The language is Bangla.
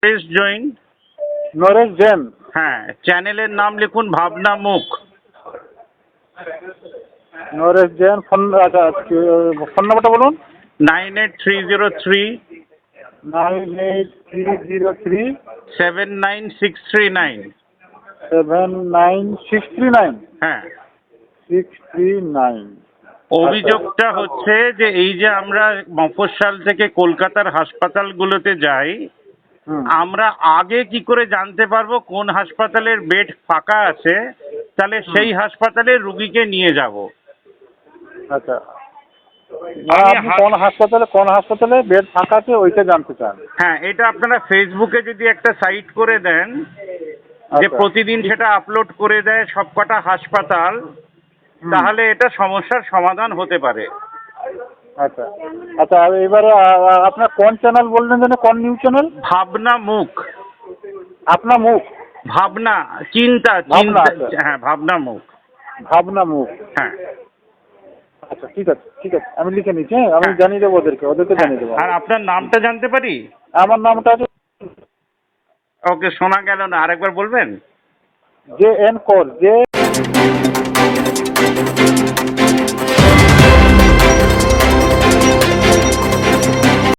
প্লিজ জয়েন নরেশ জৈন হ্যাঁ চ্যানেলের নাম লিখুন ভাবনা মুখ। নরেশ জৈন ফোন আচ্ছা ফোন নাম্বারটা বলুন। Nine eight three zero three. Nine eight three zero three. Seven nine six three nine. Seven nine six three nine. হ্যাঁ। সিক্স থ্রি নাইন অভিযোগটা হচ্ছে যে এই যে আমরা মফস্বল থেকে কলকাতার হাসপাতালগুলোতে যাই আমরা আগে কি করে জানতে পারব কোন হাসপাতালের বেড ফাঁকা আছে? তাহলে সেই হাসপাতালে রুগীকে নিয়ে যাব। আচ্ছা। আপনি কোন হাসপাতালে কোন হাসপাতালে বেড ফাঁকা আছে ওইটা জানতে চান? হ্যাঁ এটা আপনারা ফেসবুকে যদি একটা সাইট করে দেন যে আচ্ছা। প্রতিদিন সেটা আপলোড করে দেয় সবকটা হাসপাতাল। তাহলে এটা সমস্যার সমাধান হতে পারে। আচ্ছা। আচ্ছা আর এবারে আপনার কোন চ্যানেল বললেন যেন? কোন নিউজ চ্যানেল ভাবনা মুখ। আপনার মুখ। ভাবনা চিন্তা ভাবনা, চিন্তা। হ্যাঁ ভাবনা মুখ। ভাবনা মুখ। হ্যাঁ। আচ্ছা ঠিক আছে ঠিক আছে। আমি লিখে নিচ্ছি হ্যাঁ আমি হ্যাঁ। জানিয়ে দেবো ওদেরকে ওদেরকে জানিয়ে দেবো। আর আপনার নামটা জানতে পারি? আমার নামটা আছে ওকে শোনা গেল না আরেকবার বলবেন? জে এন কর জে